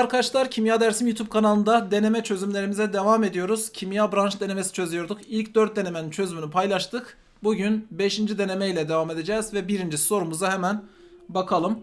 arkadaşlar, Kimya Dersim YouTube kanalında deneme çözümlerimize devam ediyoruz. Kimya branş denemesi çözüyorduk. İlk 4 denemenin çözümünü paylaştık. Bugün 5. deneme ile devam edeceğiz ve birinci sorumuza hemen bakalım.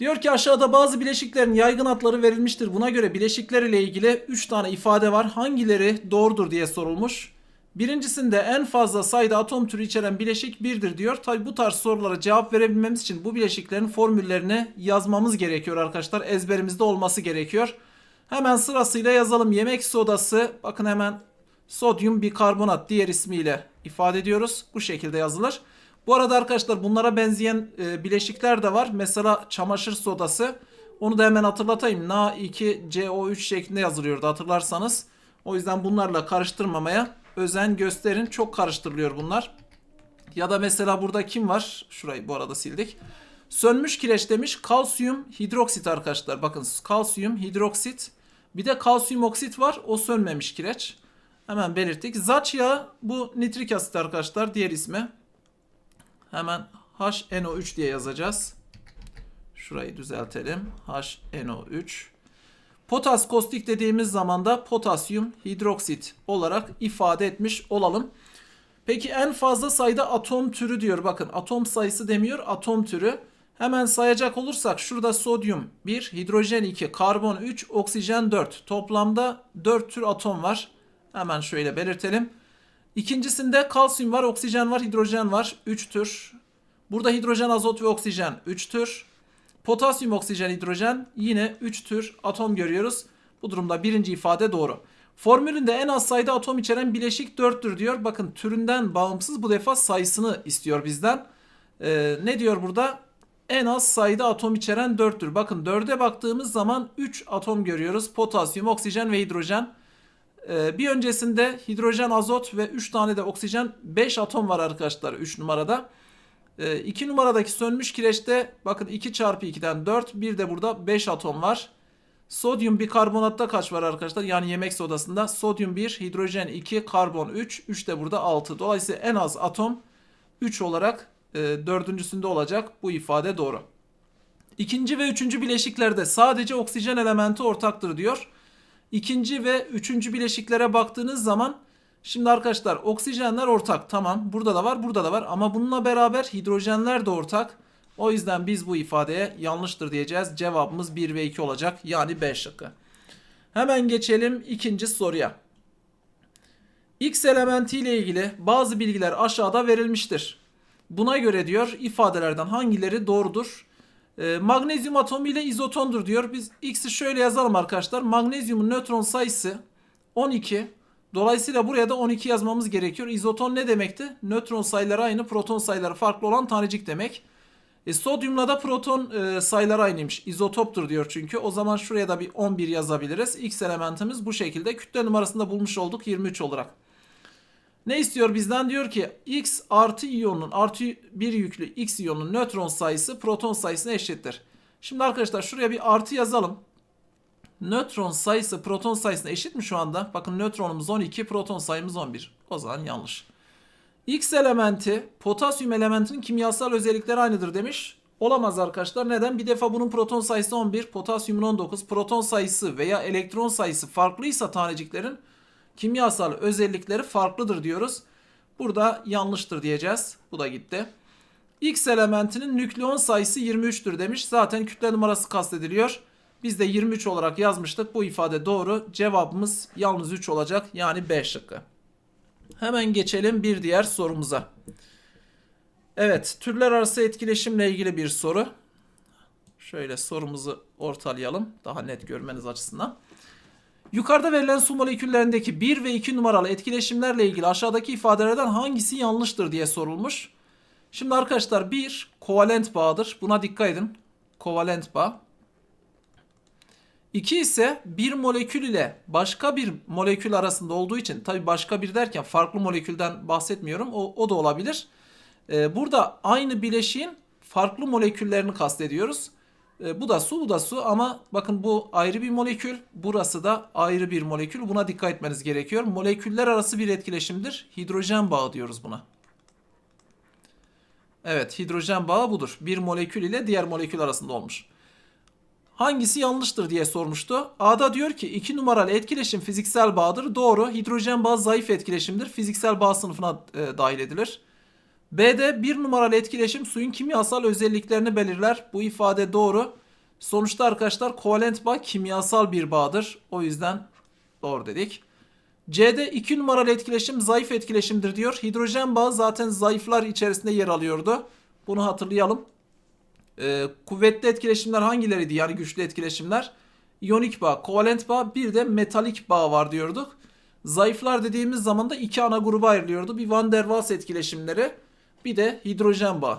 Diyor ki aşağıda bazı bileşiklerin yaygın adları verilmiştir. Buna göre bileşikler ile ilgili 3 tane ifade var. Hangileri doğrudur diye sorulmuş. Birincisinde en fazla sayıda atom türü içeren bileşik 1'dir diyor. Tabi bu tarz sorulara cevap verebilmemiz için bu bileşiklerin formüllerini yazmamız gerekiyor arkadaşlar. Ezberimizde olması gerekiyor. Hemen sırasıyla yazalım. Yemek sodası bakın hemen sodyum bikarbonat diğer ismiyle ifade ediyoruz. Bu şekilde yazılır. Bu arada arkadaşlar bunlara benzeyen e, bileşikler de var. Mesela çamaşır sodası. Onu da hemen hatırlatayım. Na2CO3 şeklinde yazılıyordu hatırlarsanız. O yüzden bunlarla karıştırmamaya özen gösterin. Çok karıştırılıyor bunlar. Ya da mesela burada kim var? Şurayı bu arada sildik. Sönmüş kireç demiş. Kalsiyum hidroksit arkadaşlar. Bakın kalsiyum hidroksit. Bir de kalsiyum oksit var. O sönmemiş kireç. Hemen belirttik. Zaç yağı bu nitrik asit arkadaşlar. Diğer ismi. Hemen HNO3 diye yazacağız. Şurayı düzeltelim. HNO3. Potas kostik dediğimiz zaman da potasyum hidroksit olarak ifade etmiş olalım. Peki en fazla sayıda atom türü diyor. Bakın atom sayısı demiyor atom türü. Hemen sayacak olursak şurada sodyum 1, hidrojen 2, karbon 3, oksijen 4. Toplamda 4 tür atom var. Hemen şöyle belirtelim. İkincisinde kalsiyum var, oksijen var, hidrojen var. 3 tür. Burada hidrojen, azot ve oksijen 3 tür. Potasyum, oksijen, hidrojen yine 3 tür atom görüyoruz. Bu durumda birinci ifade doğru. Formülünde en az sayıda atom içeren bileşik 4'tür diyor. Bakın türünden bağımsız bu defa sayısını istiyor bizden. Ee, ne diyor burada? En az sayıda atom içeren 4'tür. Bakın 4'e baktığımız zaman 3 atom görüyoruz. Potasyum, oksijen ve hidrojen. Ee, bir öncesinde hidrojen, azot ve 3 tane de oksijen 5 atom var arkadaşlar 3 numarada. 2 numaradaki sönmüş kireçte bakın 2 çarpı 2'den 4 bir de burada 5 atom var. Sodyum bikarbonatta kaç var arkadaşlar? Yani yemek sodasında sodyum 1, hidrojen 2, karbon 3, 3 de burada 6. Dolayısıyla en az atom 3 olarak e, dördüncüsünde olacak. Bu ifade doğru. İkinci ve üçüncü bileşiklerde sadece oksijen elementi ortaktır diyor. İkinci ve üçüncü bileşiklere baktığınız zaman Şimdi arkadaşlar oksijenler ortak tamam burada da var burada da var ama bununla beraber hidrojenler de ortak. O yüzden biz bu ifadeye yanlıştır diyeceğiz. Cevabımız 1 ve 2 olacak yani B şıkkı. Hemen geçelim ikinci soruya. X elementi ile ilgili bazı bilgiler aşağıda verilmiştir. Buna göre diyor ifadelerden hangileri doğrudur? E, magnezyum atomu ile izotondur diyor. Biz X'i şöyle yazalım arkadaşlar. Magnezyumun nötron sayısı 12. Dolayısıyla buraya da 12 yazmamız gerekiyor. İzoton ne demekti? Nötron sayıları aynı, proton sayıları farklı olan tanecik demek. E, sodyumla da proton e, sayıları aynıymış. İzotoptur diyor çünkü. O zaman şuraya da bir 11 yazabiliriz. X elementimiz bu şekilde. Kütle numarasında bulmuş olduk 23 olarak. Ne istiyor bizden? Diyor ki X artı iyonun artı bir yüklü X iyonun nötron sayısı proton sayısına eşittir. Şimdi arkadaşlar şuraya bir artı yazalım. Nötron sayısı proton sayısına eşit mi şu anda? Bakın nötronumuz 12, proton sayımız 11. O zaman yanlış. X elementi potasyum elementinin kimyasal özellikleri aynıdır demiş. Olamaz arkadaşlar. Neden? Bir defa bunun proton sayısı 11, potasyumun 19. Proton sayısı veya elektron sayısı farklıysa taneciklerin kimyasal özellikleri farklıdır diyoruz. Burada yanlıştır diyeceğiz. Bu da gitti. X elementinin nükleon sayısı 23'tür demiş. Zaten kütle numarası kastediliyor. Biz de 23 olarak yazmıştık. Bu ifade doğru. Cevabımız yalnız 3 olacak. Yani B şıkkı. Hemen geçelim bir diğer sorumuza. Evet, türler arası etkileşimle ilgili bir soru. Şöyle sorumuzu ortalayalım daha net görmeniz açısından. Yukarıda verilen su moleküllerindeki 1 ve 2 numaralı etkileşimlerle ilgili aşağıdaki ifadelerden hangisi yanlıştır diye sorulmuş. Şimdi arkadaşlar 1 kovalent bağdır. Buna dikkat edin. Kovalent bağ. 2 ise bir molekül ile başka bir molekül arasında olduğu için tabi başka bir derken farklı molekülden bahsetmiyorum. O, o da olabilir. Ee, burada aynı bileşiğin farklı moleküllerini kastediyoruz. Ee, bu da su bu da su ama bakın bu ayrı bir molekül. Burası da ayrı bir molekül. Buna dikkat etmeniz gerekiyor. Moleküller arası bir etkileşimdir. Hidrojen bağı diyoruz buna. Evet hidrojen bağı budur. Bir molekül ile diğer molekül arasında olmuş. Hangisi yanlıştır diye sormuştu. A'da diyor ki 2 numaralı etkileşim fiziksel bağdır. Doğru. Hidrojen bağı zayıf etkileşimdir. Fiziksel bağ sınıfına e, dahil edilir. B'de 1 numaralı etkileşim suyun kimyasal özelliklerini belirler. Bu ifade doğru. Sonuçta arkadaşlar kovalent bağ kimyasal bir bağdır. O yüzden doğru dedik. C'de 2 numaralı etkileşim zayıf etkileşimdir diyor. Hidrojen bağı zaten zayıflar içerisinde yer alıyordu. Bunu hatırlayalım. Ee, kuvvetli etkileşimler hangileriydi? Yani güçlü etkileşimler. İyonik bağ, kovalent bağ, bir de metalik bağ var diyorduk. Zayıflar dediğimiz zaman da iki ana gruba ayrılıyordu. Bir Van der Waals etkileşimleri, bir de hidrojen bağı.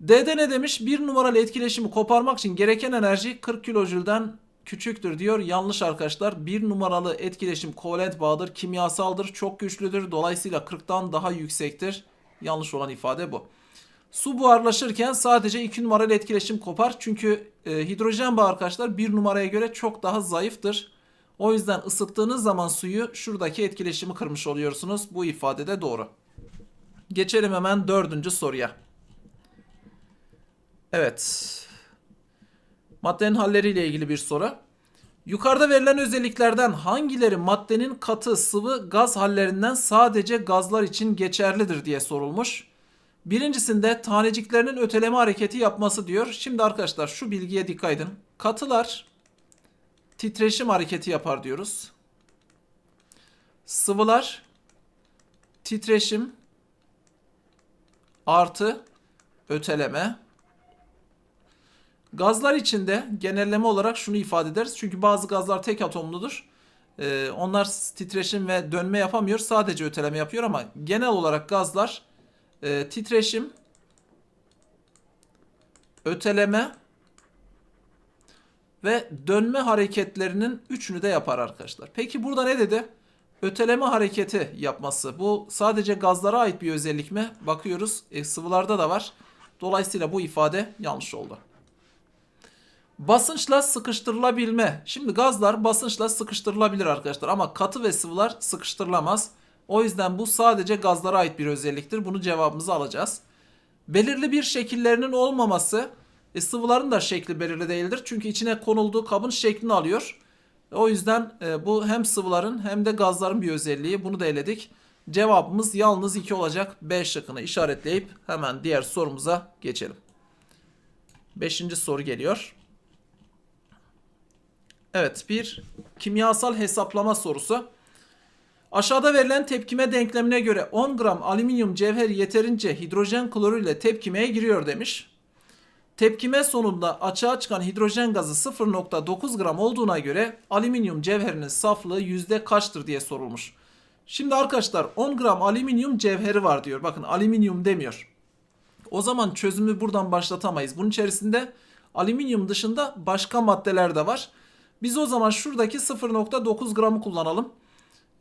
D'de ne demiş? Bir numaralı etkileşimi koparmak için gereken enerji 40 kilojülden küçüktür diyor. Yanlış arkadaşlar. Bir numaralı etkileşim kovalent bağdır, kimyasaldır, çok güçlüdür. Dolayısıyla 40'tan daha yüksektir. Yanlış olan ifade bu. Su buharlaşırken sadece 2 numaralı etkileşim kopar. Çünkü e, hidrojen bağı arkadaşlar 1 numaraya göre çok daha zayıftır. O yüzden ısıttığınız zaman suyu şuradaki etkileşimi kırmış oluyorsunuz. Bu ifade de doğru. Geçelim hemen dördüncü soruya. Evet. Maddenin halleriyle ilgili bir soru. Yukarıda verilen özelliklerden hangileri maddenin katı, sıvı, gaz hallerinden sadece gazlar için geçerlidir diye sorulmuş. Birincisinde taneciklerinin öteleme hareketi yapması diyor. Şimdi arkadaşlar şu bilgiye dikkat edin. Katılar titreşim hareketi yapar diyoruz. Sıvılar titreşim artı öteleme. Gazlar içinde genelleme olarak şunu ifade ederiz. Çünkü bazı gazlar tek atomludur. Ee, onlar titreşim ve dönme yapamıyor. Sadece öteleme yapıyor ama genel olarak gazlar e, titreşim, öteleme ve dönme hareketlerinin üçünü de yapar arkadaşlar. Peki burada ne dedi? Öteleme hareketi yapması. Bu sadece gazlara ait bir özellik mi? Bakıyoruz. E, sıvılarda da var. Dolayısıyla bu ifade yanlış oldu. Basınçla sıkıştırılabilme. Şimdi gazlar basınçla sıkıştırılabilir arkadaşlar ama katı ve sıvılar sıkıştırılamaz. O yüzden bu sadece gazlara ait bir özelliktir. Bunu cevabımızı alacağız. Belirli bir şekillerinin olmaması e, sıvıların da şekli belirli değildir. Çünkü içine konulduğu kabın şeklini alıyor. O yüzden e, bu hem sıvıların hem de gazların bir özelliği. Bunu da eledik. Cevabımız yalnız 2 olacak. B şıkkını işaretleyip hemen diğer sorumuza geçelim. Beşinci soru geliyor. Evet bir kimyasal hesaplama sorusu. Aşağıda verilen tepkime denklemine göre 10 gram alüminyum cevheri yeterince hidrojen klorü ile tepkimeye giriyor demiş. Tepkime sonunda açığa çıkan hidrojen gazı 0.9 gram olduğuna göre alüminyum cevherinin saflığı yüzde kaçtır diye sorulmuş. Şimdi arkadaşlar 10 gram alüminyum cevheri var diyor. Bakın alüminyum demiyor. O zaman çözümü buradan başlatamayız. Bunun içerisinde alüminyum dışında başka maddeler de var. Biz o zaman şuradaki 0.9 gramı kullanalım.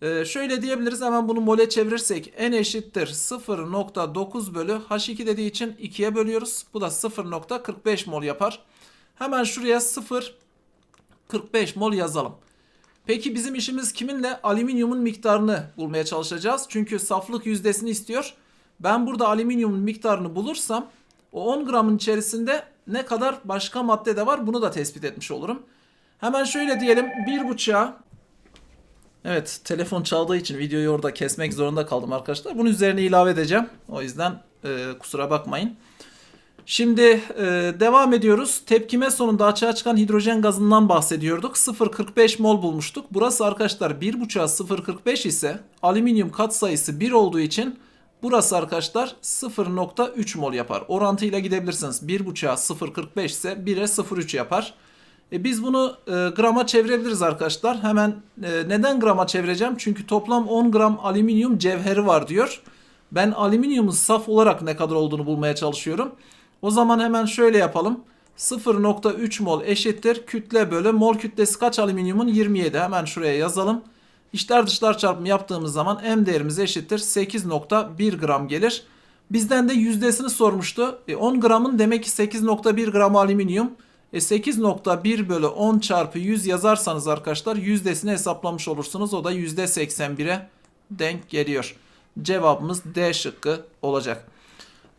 Ee, şöyle diyebiliriz hemen bunu mole çevirirsek n eşittir 0.9 bölü H2 dediği için 2'ye bölüyoruz. Bu da 0.45 mol yapar. Hemen şuraya 0.45 mol yazalım. Peki bizim işimiz kiminle? Alüminyumun miktarını bulmaya çalışacağız. Çünkü saflık yüzdesini istiyor. Ben burada alüminyumun miktarını bulursam o 10 gramın içerisinde ne kadar başka madde de var bunu da tespit etmiş olurum. Hemen şöyle diyelim bir buçuğa Evet telefon çaldığı için videoyu orada kesmek zorunda kaldım arkadaşlar. Bunun üzerine ilave edeceğim. O yüzden e, kusura bakmayın. Şimdi e, devam ediyoruz. Tepkime sonunda açığa çıkan hidrojen gazından bahsediyorduk. 0.45 mol bulmuştuk. Burası arkadaşlar 1.5'a 0.45 ise alüminyum katsayısı 1 olduğu için burası arkadaşlar 0.3 mol yapar. Orantıyla gidebilirsiniz. 1.5'a 0.45 ise 1'e 0.3 yapar. E biz bunu e, grama çevirebiliriz arkadaşlar. Hemen e, neden grama çevireceğim? Çünkü toplam 10 gram alüminyum cevheri var diyor. Ben alüminyumun saf olarak ne kadar olduğunu bulmaya çalışıyorum. O zaman hemen şöyle yapalım. 0.3 mol eşittir kütle bölü mol kütlesi kaç alüminyumun 27. Hemen şuraya yazalım. İçler dışlar çarpımı yaptığımız zaman M değerimiz eşittir 8.1 gram gelir. Bizden de yüzdesini sormuştu. E 10 gramın demek ki 8.1 gram alüminyum. E 8.1 bölü 10 çarpı 100 yazarsanız arkadaşlar yüzdesini hesaplamış olursunuz. O da %81'e denk geliyor. Cevabımız D şıkkı olacak.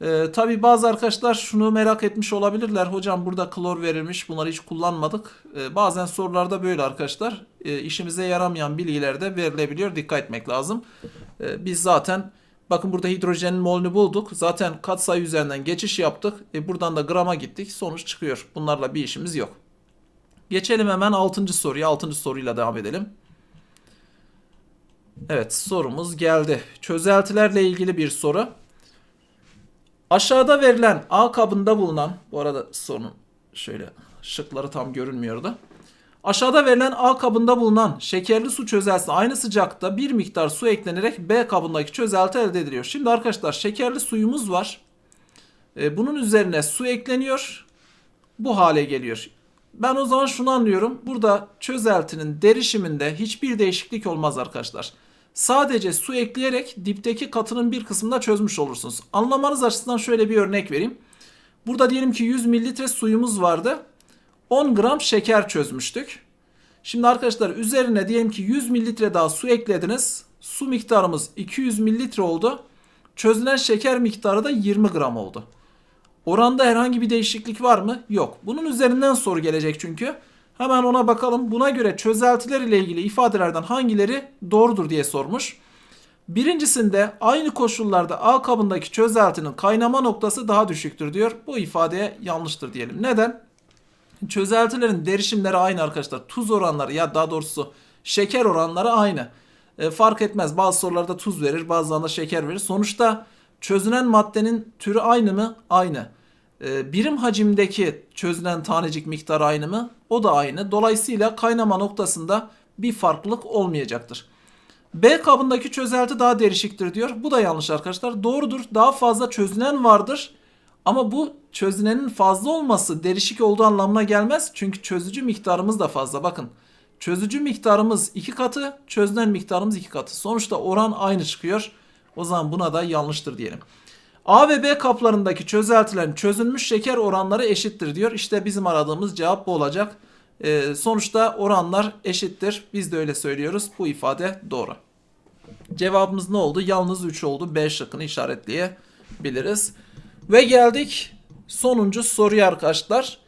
Ee, tabii bazı arkadaşlar şunu merak etmiş olabilirler. Hocam burada klor verilmiş. Bunları hiç kullanmadık. Ee, bazen sorularda böyle arkadaşlar. Ee, işimize yaramayan bilgiler de verilebiliyor. Dikkat etmek lazım. Ee, biz zaten bakın burada hidrojenin molünü bulduk. Zaten katsayı üzerinden geçiş yaptık. E, buradan da grama gittik. Sonuç çıkıyor. Bunlarla bir işimiz yok. Geçelim hemen 6. soruya. 6. soruyla devam edelim. Evet sorumuz geldi. Çözeltilerle ilgili bir soru. Aşağıda verilen A kabında bulunan, bu arada sorunun şöyle şıkları tam görünmüyordu. Aşağıda verilen A kabında bulunan şekerli su çözeltisine aynı sıcakta bir miktar su eklenerek B kabındaki çözelti elde ediliyor. Şimdi arkadaşlar şekerli suyumuz var. E, bunun üzerine su ekleniyor. Bu hale geliyor. Ben o zaman şunu anlıyorum. Burada çözeltinin derişiminde hiçbir değişiklik olmaz arkadaşlar. Sadece su ekleyerek dipteki katının bir kısmında çözmüş olursunuz. Anlamanız açısından şöyle bir örnek vereyim. Burada diyelim ki 100 mililitre suyumuz vardı. 10 gram şeker çözmüştük. Şimdi arkadaşlar üzerine diyelim ki 100 mililitre daha su eklediniz. Su miktarımız 200 mililitre oldu. Çözülen şeker miktarı da 20 gram oldu. Oranda herhangi bir değişiklik var mı? Yok. Bunun üzerinden soru gelecek çünkü. Hemen ona bakalım. Buna göre çözeltiler ile ilgili ifadelerden hangileri doğrudur diye sormuş. Birincisinde aynı koşullarda A kabındaki çözeltinin kaynama noktası daha düşüktür diyor. Bu ifadeye yanlıştır diyelim. Neden? Çözeltilerin derişimleri aynı arkadaşlar. Tuz oranları ya daha doğrusu şeker oranları aynı. E, fark etmez. Bazı sorularda tuz verir, bazılarında şeker verir. Sonuçta çözünen maddenin türü aynı mı? Aynı. E, birim hacimdeki çözünen tanecik miktarı aynı mı? O da aynı. Dolayısıyla kaynama noktasında bir farklılık olmayacaktır. B kabındaki çözelti daha derişiktir diyor. Bu da yanlış arkadaşlar. Doğrudur. Daha fazla çözünen vardır. Ama bu çözünenin fazla olması derişik olduğu anlamına gelmez. Çünkü çözücü miktarımız da fazla. Bakın çözücü miktarımız 2 katı, çözünen miktarımız 2 katı. Sonuçta oran aynı çıkıyor. O zaman buna da yanlıştır diyelim. A ve B kaplarındaki çözeltilerin çözülmüş şeker oranları eşittir diyor. İşte bizim aradığımız cevap bu olacak. Ee, sonuçta oranlar eşittir. Biz de öyle söylüyoruz. Bu ifade doğru. Cevabımız ne oldu? Yalnız 3 oldu. B şıkkını işaretleyebiliriz. Ve geldik sonuncu soruya arkadaşlar.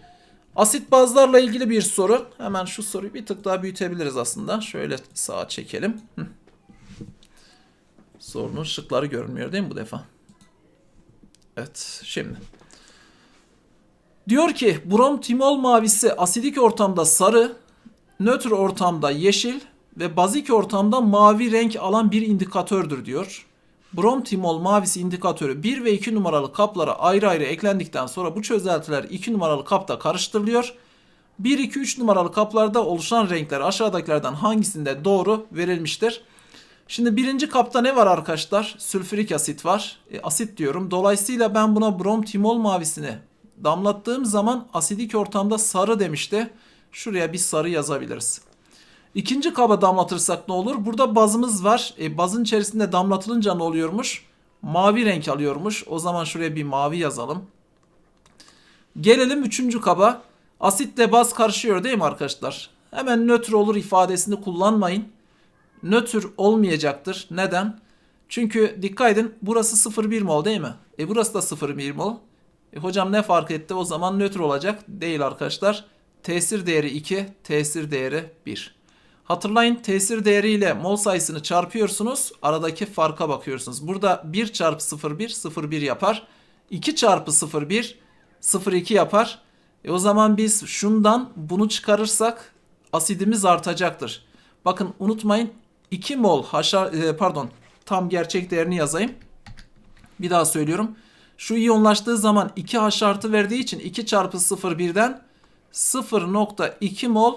Asit bazlarla ilgili bir soru. Hemen şu soruyu bir tık daha büyütebiliriz aslında. Şöyle sağa çekelim. Sorunun şıkları görünmüyor değil mi bu defa? Evet şimdi. Diyor ki brom timol mavisi asidik ortamda sarı, nötr ortamda yeşil ve bazik ortamda mavi renk alan bir indikatördür diyor. Brom timol mavisi indikatörü 1 ve 2 numaralı kaplara ayrı ayrı eklendikten sonra bu çözeltiler 2 numaralı kapta karıştırılıyor. 1, 2, 3 numaralı kaplarda oluşan renkler aşağıdakilerden hangisinde doğru verilmiştir? Şimdi birinci kapta ne var arkadaşlar? Sülfürik asit var. E, asit diyorum. Dolayısıyla ben buna brom timol mavisini damlattığım zaman asidik ortamda sarı demişti. Şuraya bir sarı yazabiliriz. İkinci kaba damlatırsak ne olur? Burada bazımız var. E, bazın içerisinde damlatılınca ne oluyormuş? Mavi renk alıyormuş. O zaman şuraya bir mavi yazalım. Gelelim üçüncü kaba. Asitle baz karışıyor değil mi arkadaşlar? Hemen nötr olur ifadesini kullanmayın. Nötr olmayacaktır. Neden? Çünkü dikkat edin burası 0,1 mol değil mi? E burası da 0,1 mol. E hocam ne fark etti? O zaman nötr olacak. Değil arkadaşlar. Tesir değeri 2, tesir değeri 1. Hatırlayın tesir değeriyle mol sayısını çarpıyorsunuz. Aradaki farka bakıyorsunuz. Burada 1 çarpı 0,1 0,1 yapar. 2 çarpı 0,1 0,2 yapar. E o zaman biz şundan bunu çıkarırsak asidimiz artacaktır. Bakın unutmayın 2 mol haşar e, pardon tam gerçek değerini yazayım. Bir daha söylüyorum. Şu iyonlaştığı zaman 2 H artı verdiği için 2 çarpı 0,1'den 0.2 mol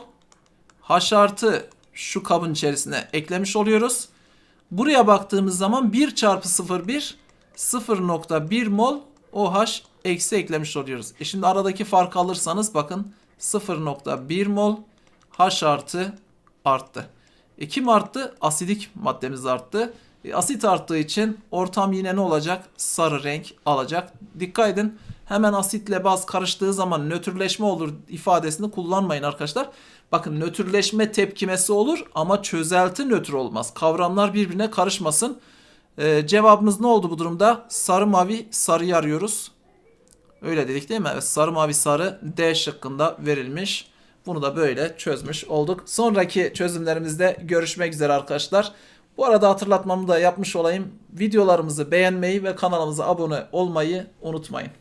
H artı şu kabın içerisine eklemiş oluyoruz. Buraya baktığımız zaman 1 çarpı 0,1 0.1 mol OH eksi eklemiş oluyoruz. E şimdi aradaki farkı alırsanız bakın 0.1 mol H artı arttı. E kim arttı? Asidik maddemiz arttı. E, asit arttığı için ortam yine ne olacak? Sarı renk alacak. Dikkat edin. Hemen asitle baz karıştığı zaman nötrleşme olur ifadesini kullanmayın arkadaşlar. Bakın nötrleşme tepkimesi olur ama çözelti nötr olmaz. Kavramlar birbirine karışmasın. Ee, cevabımız ne oldu bu durumda? Sarı mavi sarıyı arıyoruz. Öyle dedik değil mi? Evet sarı mavi sarı D şıkkında verilmiş. Bunu da böyle çözmüş olduk. Sonraki çözümlerimizde görüşmek üzere arkadaşlar. Bu arada hatırlatmamı da yapmış olayım. Videolarımızı beğenmeyi ve kanalımıza abone olmayı unutmayın.